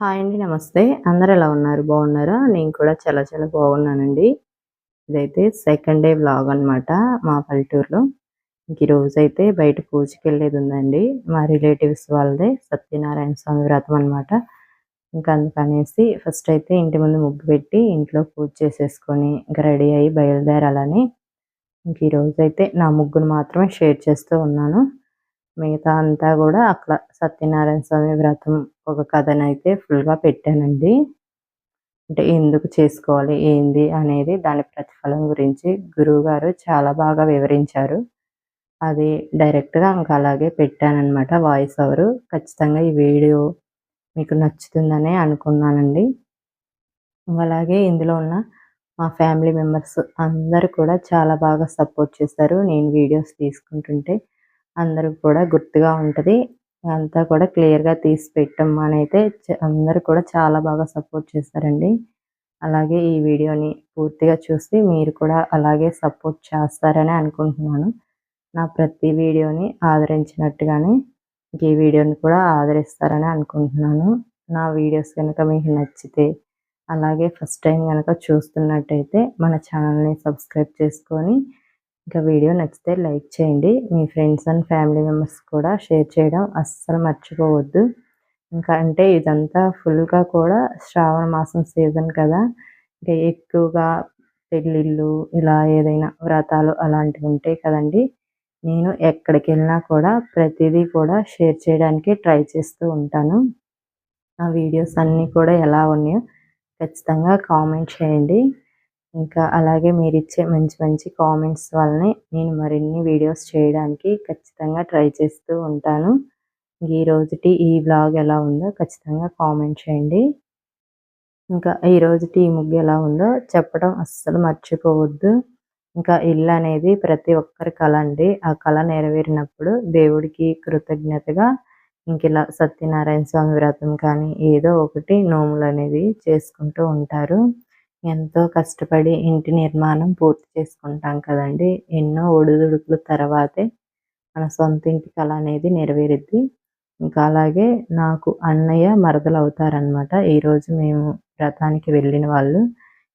Hi అండి నమస్తే. అందరు ఎలా ఉన్నారు? బాగున్నారా? నేను కూడా చాలా చాలా బాగున్నానండి. ఇదైతే సెకండ్ డే వ్లాగ్ అనమాట మా పల్లెటూరులో. ఇంక ఈరోజు అయితే బయట పూజకి వెళ్ళేది ఉందండి. మా రిలేటివ్స్ వాళ్ళదే సత్యనారాయణ స్వామి వ్రతం అనమాట ఇంకా అందుకనేసి ఫస్ట్ అయితే ఇంటి ముందు ముగ్గు పెట్టి ఇంట్లో పూజ చేసేసుకొని ఇంకా రెడీ అయ్యి బయలుదేరాలని ఇంక ఈరోజు అయితే నా ముగ్గును మాత్రమే షేర్ చేస్తూ ఉన్నాను. మిగతా అంతా కూడా అక్కడ సత్యనారాయణ స్వామి వ్రతం ఒక కథనైతే ఫుల్గా పెట్టానండి. అంటే ఎందుకు చేసుకోవాలి ఏంది అనేది దాని ప్రతిఫలం గురించి గురువు గారు చాలా బాగా వివరించారు. అది డైరెక్ట్గా ఇంకా అలాగే పెట్టానమాట వాయిస్ ఓవర్. ఖచ్చితంగా ఈ వీడియో మీకు నచ్చుతుందనే అనుకున్నానండి. అలాగే ఇందులో ఉన్న మా ఫ్యామిలీ మెంబర్స్ అందరూ కూడా చాలా బాగా సపోర్ట్ చేస్తారు. నేను వీడియోస్ తీసుకుంటుంటే అందరికి కూడా గుర్తుగా ఉంటుంది. అంతా కూడా క్లియర్గా తీసి పెట్టమ్మని అయితే అందరు కూడా చాలా బాగా సపోర్ట్ చేస్తారండి. అలాగే ఈ వీడియోని పూర్తిగా చూసి మీరు కూడా అలాగే సపోర్ట్ చేస్తారని అనుకుంటున్నాను. నా ప్రతి వీడియోని ఆదరించినట్టుగానే ఈ వీడియోని కూడా ఆదరిస్తారని అనుకుంటున్నాను. నా వీడియోస్ కనుక మీకు నచ్చితే అలాగే ఫస్ట్ టైం కనుక చూస్తున్నట్టయితే మన ఛానల్ని సబ్స్క్రైబ్ చేసుకొని ఇంకా వీడియో నచ్చితే లైక్ చేయండి. మీ ఫ్రెండ్స్ అండ్ ఫ్యామిలీ మెంబర్స్ కూడా షేర్ చేయడం అస్సలు మర్చిపోవద్దు. ఇంకా అంటే ఇదంతా ఫుల్గా కూడా శ్రావణ మాసం సీజన్ కదా. ఇంకా ఎక్కువగా పెళ్ళిళ్ళు ఇలా ఏదైనా వ్రతాలు అలాంటివి ఉంటాయి కదండి నేను ఎక్కడికి వెళ్ళినా కూడా ప్రతిదీ కూడా షేర్ చేయడానికి ట్రై చేస్తూ ఉంటాను. ఆ వీడియోస్ అన్నీ కూడా ఎలా ఉన్నాయో ఖచ్చితంగా కామెంట్ చేయండి. ఇంకా అలాగే మీరు ఇచ్చే మంచి మంచి కామెంట్స్ వల్లనే నేను మరిన్ని వీడియోస్ చేయడానికి ఖచ్చితంగా ట్రై చేస్తూ ఉంటాను. ఈ రోజుటి ఈ బ్లాగ్ ఎలా ఉందో ఖచ్చితంగా కామెంట్ చేయండి. ఇంకా ఈ రోజుటి ఈ ముగ్గు ఎలా ఉందో చెప్పడం అస్సలు మర్చిపోవద్దు. ఇంకా ఇల్లు అనేది ప్రతి ఒక్కరి కళ అండి. ఆ కళ నెరవేరినప్పుడు దేవుడికి కృతజ్ఞతగా ఇంక ఇలా సత్యనారాయణ స్వామి వ్రతం కానీ ఏదో ఒకటి నోములు అనేది చేసుకుంటూ ఉంటారు. ఎంతో కష్టపడి ఇంటి నిర్మాణం పూర్తి చేసుకుంటాం కదండి. ఎన్నో ఒడిదుడుకుల తర్వాతే మన సొంత ఇంటి కళ అనేది నెరవేరుద్ది. ఇంకా అలాగే నాకు అన్నయ్య మరదలు అవుతారనమాట ఈరోజు మేము వ్రతానికి వెళ్ళిన వాళ్ళు.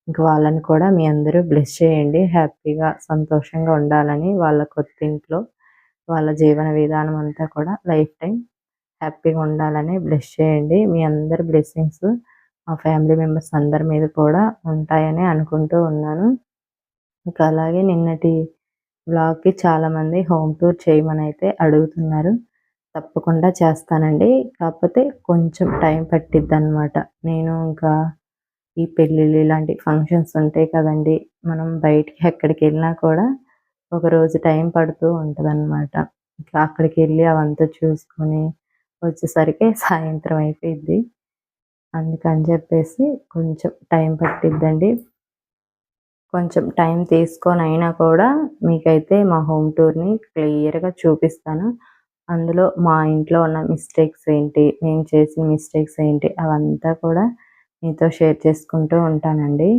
ఇంకా వాళ్ళని కూడా మీ అందరూ బ్లెస్ చేయండి. హ్యాపీగా సంతోషంగా ఉండాలని వాళ్ళ కొత్త ఇంట్లో వాళ్ళ జీవన విధానం అంతా కూడా లైఫ్ టైం హ్యాపీగా ఉండాలని బ్లెస్ చేయండి. మీ అందరి బ్లెస్సింగ్స్ మా ఫ్యామిలీ మెంబర్స్ అందరి మీద కూడా ఉంటాయని అనుకుంటూ ఉన్నాను. ఇంకా అలాగే నిన్నటి బ్లాగ్కి చాలామంది హోమ్ టూర్ చేయమని అయితే అడుగుతున్నారు. తప్పకుండా చేస్తానండి. కాకపోతే కొంచెం టైం పట్టిద్ది అనమాట నేను ఇంకా ఈ పెళ్ళిళ్ళు ఇలాంటి ఫంక్షన్స్ ఉంటాయి కదండి. మనం బయటికి ఎక్కడికి వెళ్ళినా కూడా ఒక రోజు టైం పడుతూ ఉంటుందన్నమాట. ఇట్లా ఇంకా అక్కడికి వెళ్ళి అవంతా చూసుకొని వచ్చేసరికి సాయంత్రం అయిపోయింది అందుకని చెప్పేసి కొంచెం టైం పట్టిద్దండి. కొంచెం టైం తీసుకొని అయినా కూడా మీకైతే మా హోమ్ టూర్ని క్లియర్గా చూపిస్తాను. అందులో మా ఇంట్లో ఉన్న మిస్టేక్స్ ఏంటి నేను చేసిన మిస్టేక్స్ ఏంటి అవంతా కూడా మీతో షేర్ చేసుకుంటూ ఉంటానండి.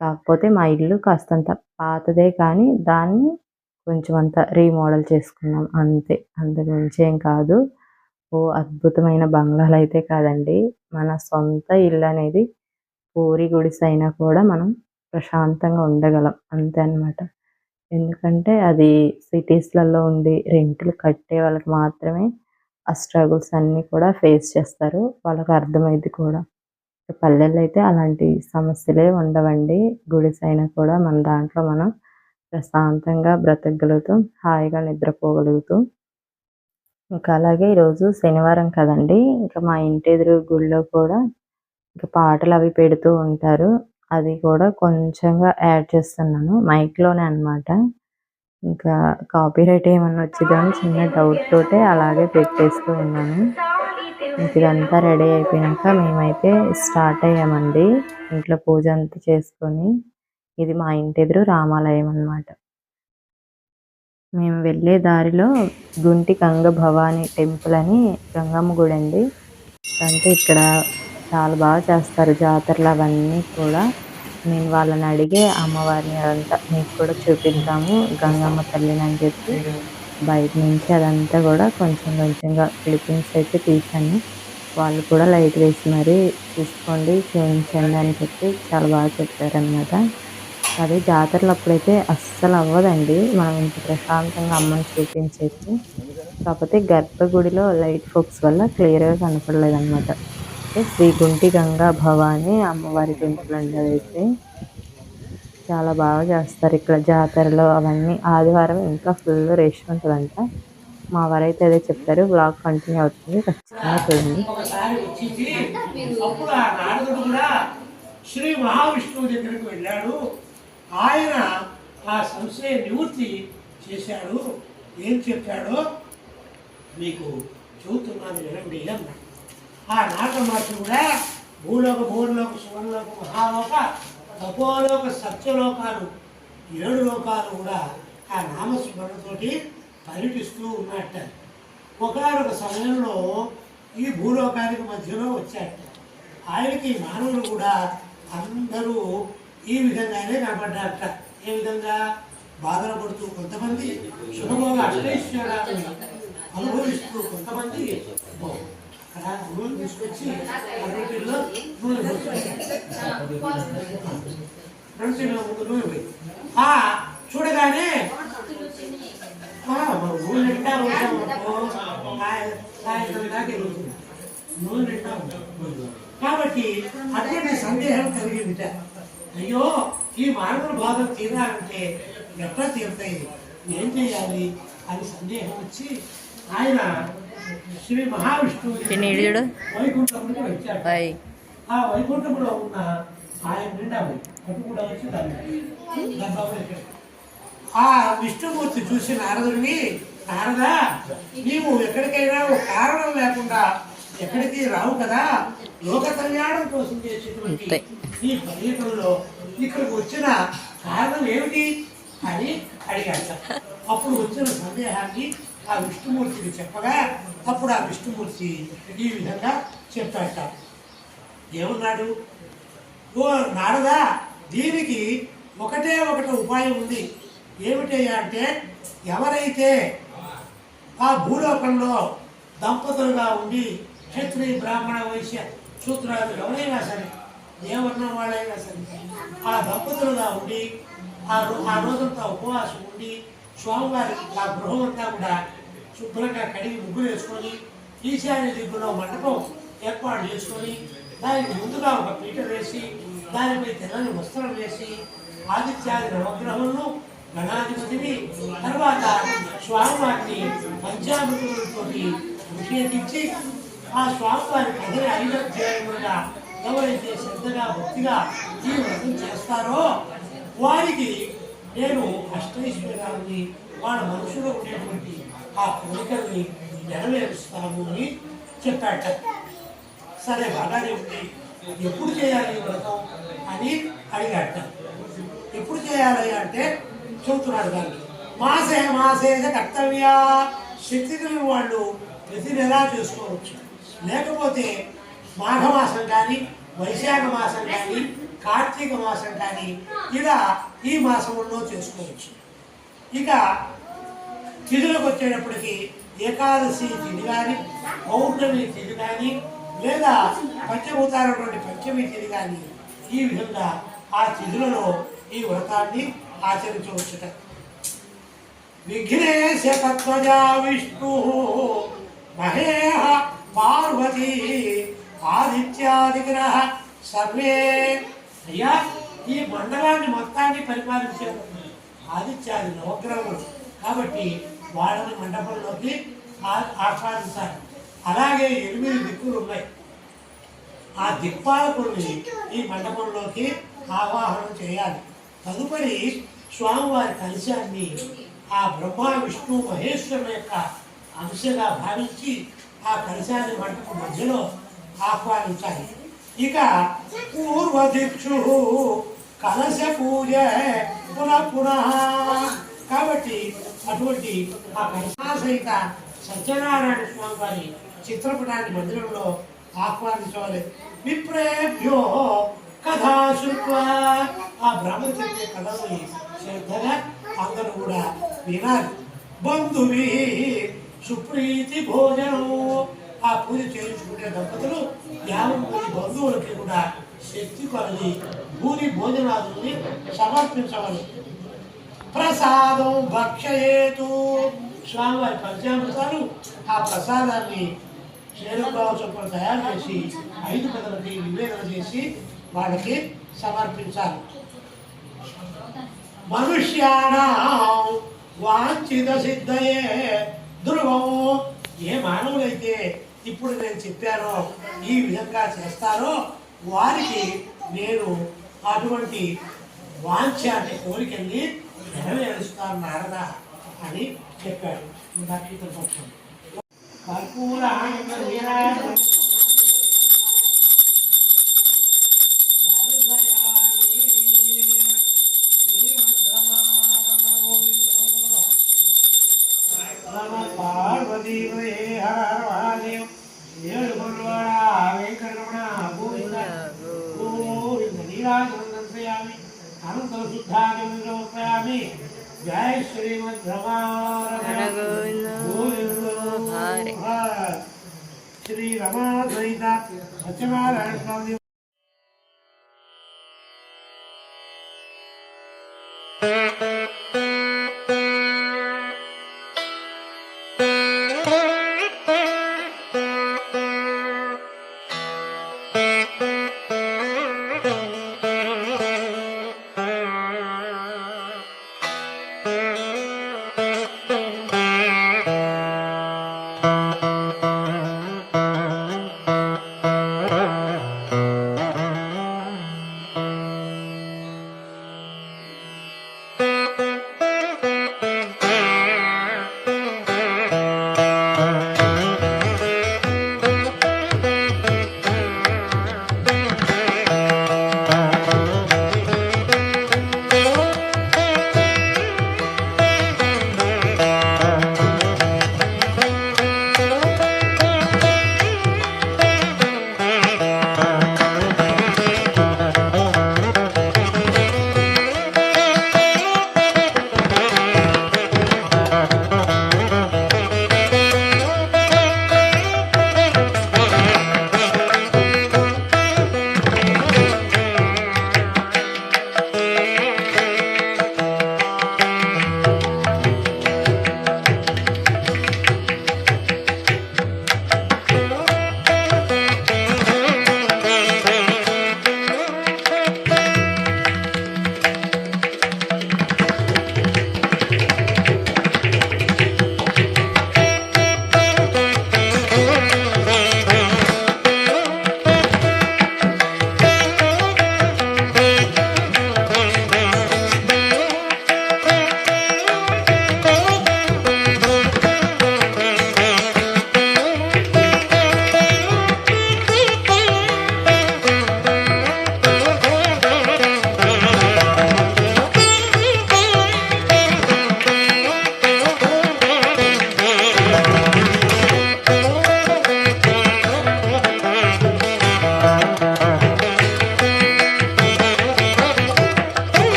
కాకపోతే మా ఇల్లు కాస్తంత పాతదే కానీ దాన్ని కొంచెం అంత రీమోడల్ చేసుకున్నాం అంతే. అంతకు మించి ఏం కాదు. ఓ అద్భుతమైన బంగ్లాలు అయితే కాదండి. మన సొంత ఇల్లు అనేది పూరి గుడిసె అయినా కూడా మనం ప్రశాంతంగా ఉండగలం. అంతే అనమాట ఎందుకంటే అది సిటీస్లలో ఉండి రెంట్లు కట్టే వాళ్ళకి మాత్రమే ఆ స్ట్రగుల్స్ అన్నీ కూడా ఫేస్ చేస్తారు. వాళ్ళకి అర్థమైంది కూడా. పల్లెల్లో అయితే అలాంటి సమస్యలే ఉండవండి. గుడిసె అయినా కూడా మన దాంట్లో మనం ప్రశాంతంగా బ్రతకగలుగుతాం హాయిగా నిద్రపోగలుగుతాం. ఇంకా అలాగే ఈరోజు శనివారం కదండి. ఇంకా మా ఇంటి ఎదురు గుళ్ళో కూడా ఇంకా పాటలు అవి పెడుతూ ఉంటారు. అది కూడా కొంచెంగా యాడ్ చేస్తున్నాను. మైక్లోనే అనమాట ఇంకా కాపీ రైట్ ఏమన్నా వచ్చిందని చిన్న డౌట్ తోటే అలాగే పెట్టేస్తూ ఉన్నాను. ఇంక ఇదంతా రెడీ అయిపోయాక మేమైతే స్టార్ట్ అయ్యామండి. ఇంట్లో పూజ అంతా చేసుకొని ఇది మా ఇంటి ఎదురు రామాలయం అనమాట మేము వెళ్ళే దారిలో గుంటి గంగ భవాని టెంపుల్ అని గంగమ్మ గుడి అండి. అంటే ఇక్కడ చాలా బాగా చేస్తారు జాతరలు అవన్నీ కూడా. నేను వాళ్ళని అడిగే అమ్మవారిని అదంతా మీకు కూడా చూపిద్దాము గంగమ్మ తల్లిని అని చెప్పి. బయట నుంచి అదంతా కూడా కొంచెం కొంచెంగా క్లిప్పింగ్స్ అయితే తీశాను. వాళ్ళు కూడా లైట్ వేసి మరి తీసుకోండి చూపించండి అని చెప్పి చాలా బాగా చెప్పారనమాట అదే జాతరలు అప్పుడైతే అస్సలు అవ్వదండి. మనం ఇంత ప్రశాంతంగా అమ్మని చూపించేసి కాకపోతే గర్భగుడిలో లైట్ ఫోక్స్ వల్ల క్లియర్గా కనపడలేదు అనమాట శ్రీ గుంటి గంగా భవాని అమ్మవారి టెంపుల్ అండి అదైతే. చాలా బాగా చేస్తారు ఇక్కడ జాతరలో అవన్నీ. ఆదివారం ఇంకా ఫుల్ రష్ ఉంటుందంట. మా వారైతే అదే చెప్తారు. బ్లాగ్ కంటిన్యూ అవుతుంది. ఖచ్చితంగా చూడండి. శ్రీ మహావిష్ణువు దగ్గరికి వెళ్ళాడు. ఆయన ఆ సంశయ నివృత్తి చేశాడు. ఏం చెప్పాడో మీకు చెబుతున్నాను వినండి అన్నాడు. ఆ నాగమహర్షి కూడా భూలోక భూలోక సువర్ణలోక మహాలోక తపోలోక సత్యలోకాలు ఏడు లోకాలు కూడా ఆ నామస్మరణతోటి పర్యటిస్తూ ఉన్నట్ట. ఒకనొక సమయంలో ఈ భూలోకానికి మధ్యలో వచ్చాట ఆయనకి మానవులు కూడా అందరూ ఈ విధంగానే కనపడ్డారట ఏ విధంగా బాధలు పడుతూ కొంతమంది సులభంగా అష్టైశ్వర్యాన్ని అనుభవిస్తూ కొంతమంది అక్కడ నూనె తీసుకొచ్చి అరటిలో నూనె పోసి ముందు నూనె పోయి. ఆ చూడగానే నూనె నిండా ఉంటామనుకో, సాయంత్రం దాకా నూనె నిండా కాబట్టి అటువంటి సందేహం కలిగిందిట. అయ్యో ఈ మానవుల బాధలు తీరాలంటే ఎట్లా తీరుతాయి? ఏం చేయాలి? అని సందేహం వచ్చి ఆయన శ్రీ మహావిష్ణువు వైకుంఠంలో వచ్చాడు. ఆ వైకుంఠంలో ఉన్న ఆయన నిండా అటు కూడా వచ్చి దాన్ని. ఆ విష్ణుమూర్తి చూసి నారదుడిని నారదా నీవు ఎక్కడికైనా కారణం లేకుండా ఎక్కడికి రావు కదా? లోక కళ్యాణం కోసం చేసేటువంటి. ఈ పర్యటనలో ఇక్కడికి వచ్చిన కారణం ఏమిటి అని అడిగాట అప్పుడు వచ్చిన సందేహాన్ని ఆ విష్ణుమూర్తికి చెప్పగా అప్పుడు ఆ విష్ణుమూర్తి ఈ విధంగా చెప్పాట ఏమన్నాడు? ఓ నారదా దీనికి ఒకటే ఒకటి ఉపాయం ఉంది. ఏమిటయ్యా అంటే ఎవరైతే ఆ భూలోకంలో దంపతులుగా ఉండి క్షత్రియ బ్రాహ్మణ వైశ్య సూత్రాలు ఎవరైనా సరే ఏమన్నా వాళ్ళైనా సరే ఆ దంపతులుగా ఉండి ఆ రో- ఆ రోజంతా ఉపవాసం ఉండి స్వామివారి ఆ గృహం అంతా కూడా శుభ్రంగా కడిగి ముగ్గులు వేసుకొని ఈశాన్య దిగులో మండపం ఏర్పాటు చేసుకొని దానికి ముందుగా ఒక పీట వేసి దానిపై తెల్లని వస్త్రం వేసి ఆదిత్యాది నవగ్రహంలో గణాధిపతిని తర్వాత స్వామివారిని పంచామృతులతో నిషేధించి ఆ స్వామివారి కథని ఐదు చేయకుండా ఎవరైతే శ్రద్ధగా భక్తిగా ఈ వ్రతం చేస్తారో వారికి నేను అష్టైశ్వర్యాన్ని వాళ్ళ మనసులో ఉండేటువంటి ఆ కోరికల్ని నెరవేరుస్తాను అని చెప్పాట. సరే బాగానే ఉంది. ఎప్పుడు చేయాలి వ్రతం అని అడిగాట. ఎప్పుడు చేయాలి అంటే చెబుతున్నాడు దాన్ని మాసే మాసే కర్తవ్య. శక్తి కలిగిన వాళ్ళు ప్రతి నెలా చేసుకోవచ్చు? లేకపోతే మాఘమాసం కానీ వైశాఖ మాసం కానీ కార్తీక మాసం కానీ ఇలా ఈ మాసంలో చేసుకోవచ్చు. ఇక తిథులకు వచ్చేటప్పటికి ఏకాదశి తిథి కానీ పౌర్ణమి తిథి కానీ లేదా పంచభూతాలటువంటి పంచమి తిథి కానీ ఈ విధంగా ఆ తిథులలో ఈ వ్రతాన్ని ఆచరించవచ్చుట. విఘ్నేశ తత్వజా విష్ణు మహేహ పార్వతీ ఆదిత్యాదిగ్రహ సర్వే. అయ్యా ఈ మండలాన్ని మొత్తాన్ని పరిపాలించారు. ఆదిత్యాది నవగ్రహములు. కాబట్టి వాళ్ళని మండపంలోకి ఆ- ఆహ్వానించాలి అలాగే ఎనిమిది దిక్కులు ఉన్నాయి. ఆ దిక్పాలకుడిని ఈ మండపంలోకి ఆవాహనం చేయాలి. తదుపరి స్వామివారి కలశాన్ని ఆ బ్రహ్మ విష్ణు మహేశ్వరుల యొక్క అంశగా భావించి ఆ కలశాన్ని మటుకు మధ్యలో ఆహ్వానించాలి. ఇక పూర్వదిక్షు కలశ పూజ పునః పునః. కాబట్టి అటువంటి ఆ కలశాసహిత సత్యనారాయణ స్వామి వారి చిత్రపటాన్ని మందిరంలో ఆహ్వానించవాలి. విప్రేభ్యో కథా శృత్వా ఆ బ్రాహ్మణ చెప్పే కథల్ని శ్రద్ధగా అందరూ కూడా వినాలి. బంధువి సుప్రీతి భోజనం ఆ పూజ చేయించుకునే దంపతులు యాభై మంది బంధువులకి కూడా శక్తి కొలది. భూరి భోజనాదుల్ని సమర్పించవలసి ప్రసాదం భక్షయేతు. స్వామివారి పంచామృతాలు ఆ ప్రసాదాన్ని చేరుకోవ చొప్పున తయారు చేసి ఐదు పదలకి నివేదన చేసి వాళ్ళకి సమర్పించాలి. మనుష్యాణ వాంఛిత సిద్ధయే. ధ్రువం ఏ మానవులైతే ఇప్పుడు నేను చెప్పానో ఈ విధంగా చేస్తారో వారికి నేను అటువంటి వాంఛ అంటే కోరికల్ని నెరవేరుస్తాను నారద అని చెప్పాడు. నక్షత్ర పక్షం కర్పూర जय श्रीमद रमारण श्री रमा सहिता सत्यनारायण स्वामी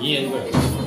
银元一个人